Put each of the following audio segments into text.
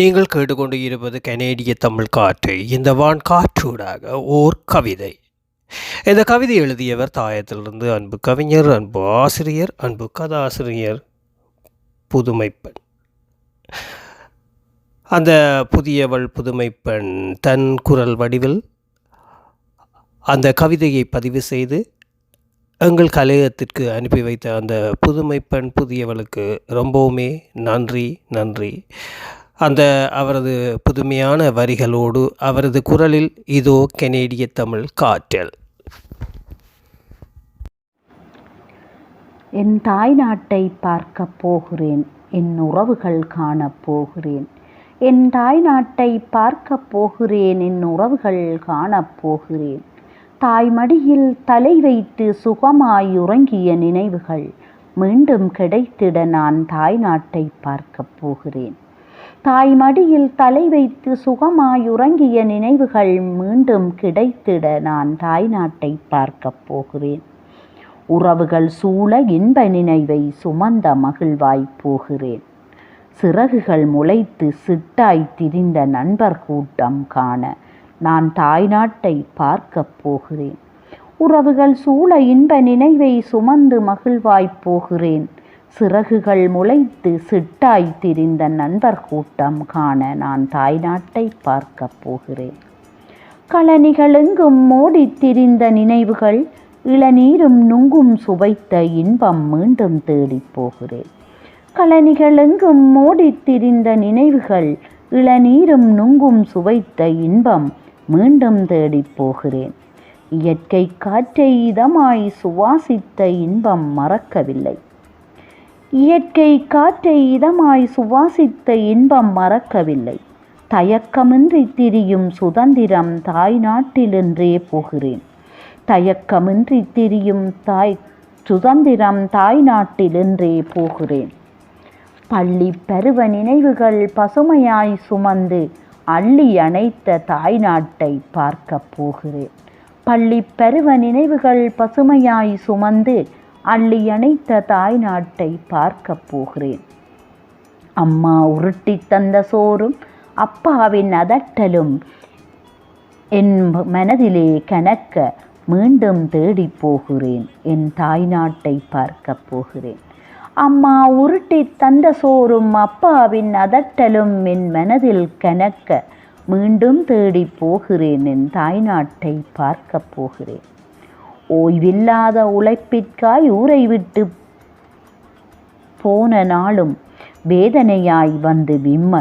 நீங்கள் கேட்டுக்கொண்டு இருப்பது கனேடிய தமிழ் காற்று. இந்த வான் காற்றூடாக ஓர் கவிதை. இந்த கவிதை எழுதியவர் தாயத்திலிருந்து அன்பு கவிஞர் அன்பு ஆசிரியர் அன்பு கதாசிரியர் புதுமைப்பெண். அந்த புதியவள் புதுமைப்பெண் தன் குரல் வடிவில் அந்த கவிதையை பதிவு செய்து எங்கள் கலையகத்திற்கு அனுப்பி வைத்த அந்த புதுமைப்பெண் புதியவளுக்கு ரொம்பவுமே நன்றி நன்றி. அந்த அவரது புதுமையான வரிகளோடு அவரது குரலில் இதோ கெனேடிய தமிழ் காற்றல். என் தாய் நாட்டை பார்க்கப் போகிறேன் என் உறவுகள் காணப் போகிறேன். என் தாய் நாட்டை பார்க்க போகிறேன் என் உறவுகள் காணப் போகிறேன். தாய் மடியில் தலை வைத்து சுகமாய் உறங்கிய நினைவுகள் மீண்டும் கிடைத்திட நான் தாய் நாட்டை பார்க்கப் போகிறேன். தாய் மடியில் தலை வைத்து சுகமாய் உறங்கிய நினைவுகள் மீண்டும் கிடைத்திட நான் தாய் நாட்டை பார்க்கப் போகிறேன். உறவுகள் சூழ இன்ப நினைவை சுமந்த மகிழ்வாய் போகிறேன். சிறகுகள் முளைத்து சிட்டாய் திரிந்த நண்பர் கூட்டம் காண நான் தாய் நாட்டை பார்க்கப் போகிறேன். உறவுகள் சூழ இன்ப நினைவை சுமந்து மகிழ்வாய் போகிறேன். சிறகுகள் முளைத்து சிட்டாய் திரிந்த நண்பர் கூட்டம் காண நான் தாய்நாட்டை பார்க்கப் போகிறேன். களனிகள் எங்கும் திரிந்த நினைவுகள் இளநீரும் நுங்கும் சுவைத்த இன்பம் மீண்டும் தேடிப் போகிறேன். களனிகள் எங்கும் திரிந்த நினைவுகள் இளநீரும் நுங்கும் சுவைத்த இன்பம் மீண்டும் தேடிப் போகிறேன். இயற்கை காற்றை இதமாய் சுவாசித்த இன்பம் மறக்கவில்லை. இயற்கை காற்றை இதமாய் சுவாசித்த இன்பம் மறக்கவில்லை. தயக்கமின்றி திரியும் சுதந்திரம் தாய் நாட்டிலென்றே போகிறேன். தயக்கமின்றி திரியும் தாய் சுதந்திரம் தாய் நாட்டிலென்றே போகிறேன். பள்ளி பருவ நினைவுகள் பசுமையாய் சுமந்து அள்ளி அணைத்த தாய் நாட்டை பார்க்கப் போகிறேன். பள்ளி பருவ நினைவுகள் பசுமையாய் சுமந்து அள்ளி அணைத்த தாய் நாட்டை பார்க்கப் போகிறேன். அம்மா உருட்டி தந்த சோறும் அப்பாவின் அதட்டலும் என் மனதிலே கனக்க மீண்டும் தேடி போகிறேன். என் தாய் நாட்டை பார்க்கப் போகிறேன். அம்மா உருட்டி தந்த சோறும் அப்பாவின் அதட்டலும் என் மனதில் கனக்க மீண்டும் தேடி போகிறேன். என் தாய் நாட்டை பார்க்கப் போகிறேன். ஓய்வில்லாத உழைப்பிற்காய் ஊரை விட்டு போன நாளும் வேதனையாய் வந்து விம்ம.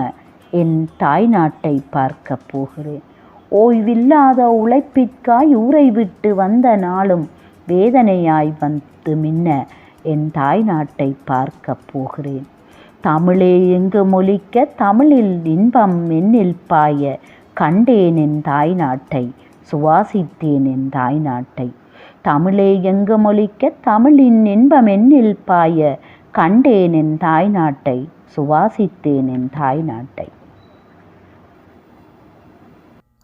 என் தாய் நாட்டை பார்க்க போகிறேன். ஓய்வில்லாத உழைப்பிற்காய் ஊரை விட்டு வந்த நாளும் வேதனையாய் வந்து மின்ன. என் தாய் நாட்டை பார்க்க போகிறேன். தமிழே எங்கு மொழிக்க? தமிழில் இன்பம் என்னில் பாய. கண்டேன் என் தாய் நாட்டை சுவாசித்தேன் என் தாய் நாட்டை தமிழே எங்கு மொழிக்க தமிழின் இன்பம் என்னில் பாய கண்டேன் என் தாய் நாட்டை சுவாசித்தேன் என் தாய் நாட்டை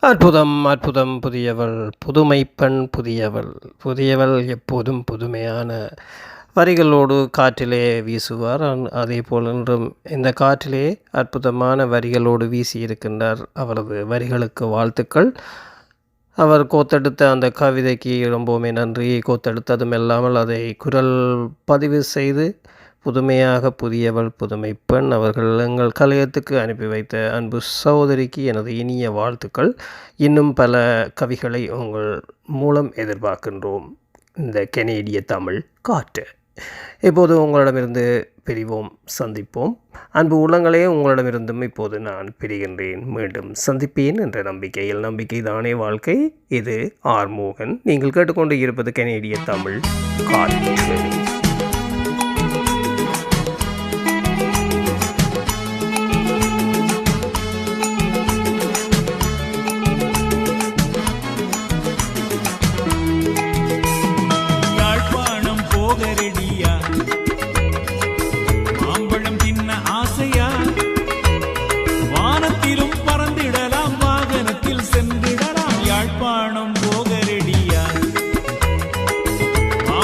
அற்புதம் அற்புதம் புதியவள் புதுமைப்பெண் புதியவள். புதியவள் எப்போதும் புதுமையான வரிகளோடு காற்றிலே வீசுவார். அதே போல் இன்றும் இந்த காற்றிலே அற்புதமான வரிகளோடு வீசியிருக்கின்றார் அவரது வரிகளுக்கு வாழ்த்துக்கள். அவர் கோத்தெடுத்த அந்த கவிதைக்கு ரொம்பவுமே நன்றி. கோத்தெடுத்ததும் இல்லாமல் அதை குரல் பதிவு செய்து புதுமையாக புதியவள் புதுமை பெண் அவர்கள் எங்கள் கலையத்துக்கு அனுப்பி வைத்த அன்பு சகோதரிக்கு எனது இனிய வாழ்த்துக்கள். இன்னும் பல கவிகளை உங்கள் மூலம் எதிர்பார்க்கின்றோம். இந்த கெனேடிய தமிழ் காற்று. இப்போது உங்களிடமிருந்து பிரிவோம் சந்திப்போம். அன்பு உள்ளங்களே உங்களிடமிருந்தும் இப்போது நான் பிரிகின்றேன். மீண்டும் சந்திப்பேன் என்ற நம்பிக்கையில். நம்பிக்கை தானே வாழ்க்கை? இது ஆர்மோகன். நீங்கள் கேட்டுக்கொண்டு இருப்பது கனேடிய தமிழ் காற்று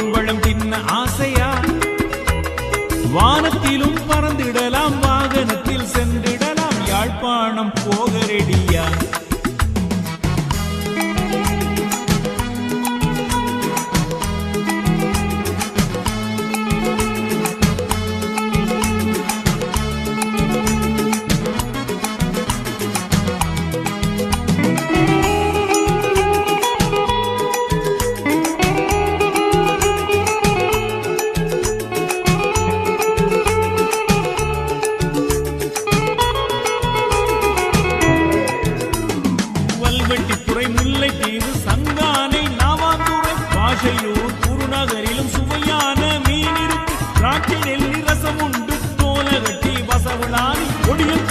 மாம்பழம் தின்ன ஆசையா? வானத்திலும் பறந்திடலாம் வாகனத்தில் சென்றிடலாம் யாழ்ப்பாணம் போக ரெடியா? முல்லை தீவு சங்கானை நாவாந்துறை. பாஷையூர் குருநகரிலும் சுவையான மீன் இருக்கு. திராட்சை நெல்லி ரசம் உண்டு. தோலகட்டி வசவுளாரி ஒடியல்